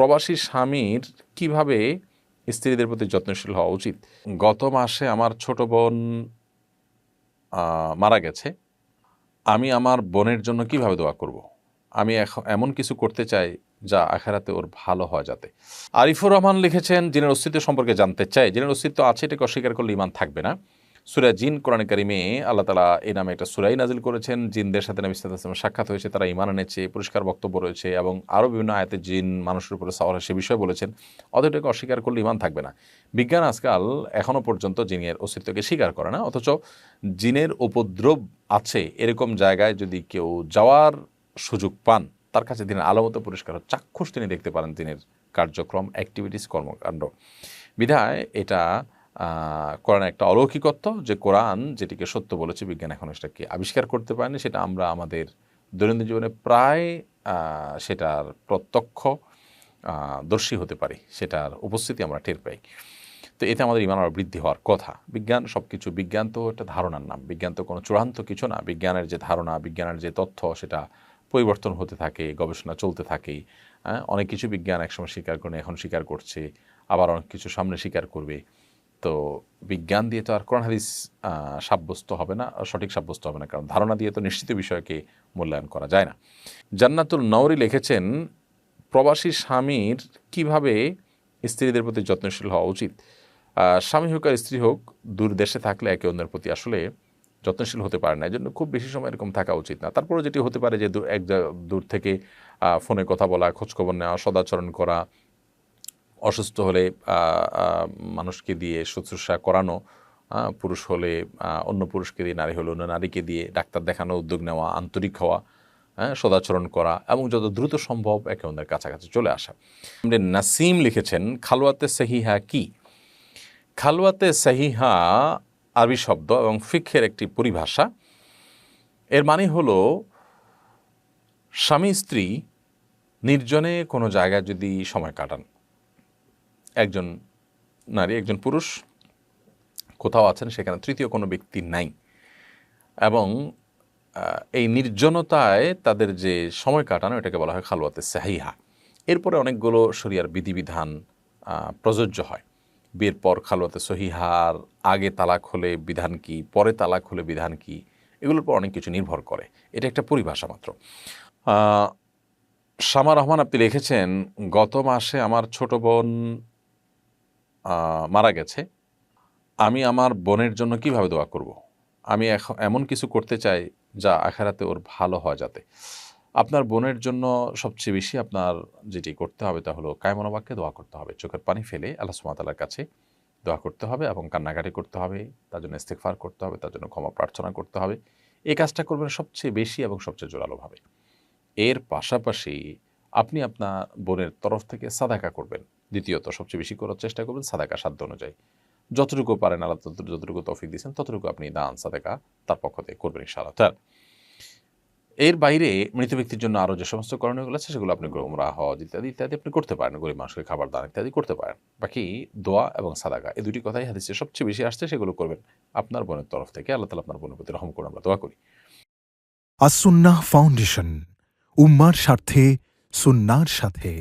প্রবাসী স্বামীর কীভাবে স্ত্রীদের প্রতি যত্নশীল হওয়া উচিত? গত মাসে আমার ছোট বোন মারা গেছে। আমি আমার বোনের জন্য কীভাবে দোয়া করব। আমি এখন এমন কিছু করতে চাই যা আখেরাতে ওর ভালো হয় যাতে। আরিফুর রহমান লিখেছেন, জিনের অস্তিত্ব সম্পর্কে জানতে চাই। জিনের অস্তিত্ব আছে, এটাকে অস্বীকার করলে ইমান থাকবে না। সুরা জিন কোরআন কারিমে আল্লাহ তালা এই নামে একটা সুরাই নাজিল করেছেন। জিনদের সাথে নবী আলাইহি সাক্ষাৎ হয়েছে, তারা ইমান এনেছে, পরিষ্কার বক্তব্য রয়েছে এবং আরও বিভিন্ন আয়াতে জিন মানুষের উপরে সাওয়ার সে বিষয়ে বলেছেন। অতটাকে অস্বীকার করলে ইমান থাকবে না। বিজ্ঞান আজকাল এখনও পর্যন্ত জিনের অস্তিত্বকে স্বীকার করে না, অথচ জিনের উপদ্রব আছে এরকম জায়গায় যদি কেউ যাওয়ার সুযোগ পান, তার কাছে দিনের আলোমতো পরিষ্কার চাক্ষুষ তিনি দেখতে পারেন, দিনের কার্যক্রম অ্যাক্টিভিটিস কর্মকাণ্ড। বিধায় এটা আহ, কোরআনের একটা অলৌকিকত্ব যে কোরআন যেটিকে সত্য বলেছে বিজ্ঞান এখন সেটাকে আবিষ্কার করতে পারেনি সেটা আমরা আমাদের দৈনন্দিন জীবনে প্রায় সেটার প্রত্যক্ষ দর্শী হতে পারি সেটার উপস্থিতি আমরা টের পাই। তো এতে আমাদের ইমান আরও বৃদ্ধি হওয়ার কথা। বিজ্ঞান সব কিছু বিজ্ঞান তো একটা ধারণার নাম। বিজ্ঞান তো কোনো চূড়ান্ত কিছু না। বিজ্ঞানের যে ধারণা বিজ্ঞানের যে তথ্য সেটা পরিবর্তন হতে থাকে গবেষণা চলতে থাকে। হ্যাঁ, অনেক কিছু বিজ্ঞান একসময় স্বীকার করে এখন স্বীকার করছে আবার অনেক কিছু সামনে স্বীকার করবে। তো বিজ্ঞান দিয়ে তো আর কোরআন হাদিস সাব্যস্ত হবে না, সঠিক সাব্যস্ত হবে না, কারণ ধারণা দিয়ে তো নিশ্চিত বিষয়কে মূল্যায়ন করা যায় না। জান্নাতুল নওরি লিখেছেন, প্রবাসী স্বামীর কীভাবে স্ত্রীদের প্রতি যত্নশীল হওয়া উচিত? স্বামী হোক আর স্ত্রী হোক, দূর দেশে থাকলে একে অন্যের প্রতি আসলে যত্নশীল হতে পারে না। এই জন্য খুব বেশি সময় এরকম থাকা উচিত না। তারপরে যেটি হতে পারে যে এক দূর থেকে ফোনে কথা বলা, খোঁজখবর নেওয়া, সদাচরণ করা অসুস্থ হলে মানুষকে দিয়ে শুশ্রূষা করানো পুরুষ হলে অন্য পুরুষকে দিয়ে, নারী হলে অন্য নারীকে দিয়ে ডাক্তার দেখানো, উদ্যোগ নেওয়া, আন্তরিক হওয়া হ্যাঁ সদাচরণ করা এবং যত দ্রুত সম্ভব একে অন্যের কাছাকাছি চলে আসা। নাসিম লিখেছেন খালোয়াতে সাহিহা কি? খালোয়াতে সাহিহা আরবি শব্দ এবং ফিক্ষের একটি পরিভাষা। এর মানে হলো, স্বামী স্ত্রী নির্জনে কোনো জায়গায় যদি সময় কাটান। একজন নারী, একজন পুরুষ কোথাও আছেন, সেখানে তৃতীয় কোনো ব্যক্তি নাই। এবং এই নির্জনতায় তাদের যে সময় কাটানো, এটাকে বলা হয় খালওয়াতে সাহিহা। এরপরে অনেকগুলো শরিয়ার বিধিবিধান প্রযোজ্য হয়। বিয়ের পর খালওয়াতে সহিহার, আগে তালাক হলে বিধান কি, পরে তালাক হলে বিধান কি, এগুলোর পর অনেক কিছু নির্ভর করে। এটা একটা পরিভাষা মাত্র। শামা রহমান আপনি লিখেছেন, গত মাসে আমার ছোট বোন মারা গেছে, আমি আমার বোনের জন্য কীভাবে দোয়া করব। আমি এখন এমন কিছু করতে চাই যা আখেরাতে ওর ভালো হয় যাতে। আপনার বোনের জন্য সবচেয়ে বেশি আপনার যেটি করতে হবে তা হলো কায়মনোবাক্যে দোয়া করতে হবে। চোখের পানি ফেলে আল্লাহ সুমাতালার কাছে দোয়া করতে হবে এবং কান্নাকাটি করতে হবে, তার জন্য ইস্তেকফার করতে হবে, তার জন্য ক্ষমা প্রার্থনা করতে হবে। এই কাজটা করবেন সবচেয়ে বেশি এবং সবচেয়ে জোরালোভাবে এর পাশাপাশি আপনি আপনার বোনের তরফ থেকে সাদাকা করবেন। দ্বিতীয়ত, সবচেয়ে বেশি করার চেষ্টা করবেন সাদাকা সাধ্য অনুযায়ী। যতটুকু পারেন আল্লাহ যতটুকু তৌফিক দিয়েছেন, ততটুকু আপনি দান, সাদাকা তার পক্ষ থেকে করবেন ইনশাআল্লাহ। তার এর বাইরে মৃত ব্যক্তির জন্য আরও যে সমস্ত করণীয়গুলো আছে, সেগুলো আপনি গোমরা হজ ইত্যাদি ইত্যাদি আপনি করতে পারেন গরিব মানুষকে খাবার, দান ইত্যাদি করতে পারেন। বাকি দোয়া এবং সাদাকা, এই দুটি কথাই হাদিসে সবচেয়ে বেশি আসছে, সেগুলো করবেন আপনার বোনের তরফ থেকে। আল্লাহ তালা আপনার বোনের প্রতি রহম করে আমরা দোয়া করি। আসুন্নাহ ফাউন্ডেশন, উম্মার স্বার্থে, সুন্নার সাথে।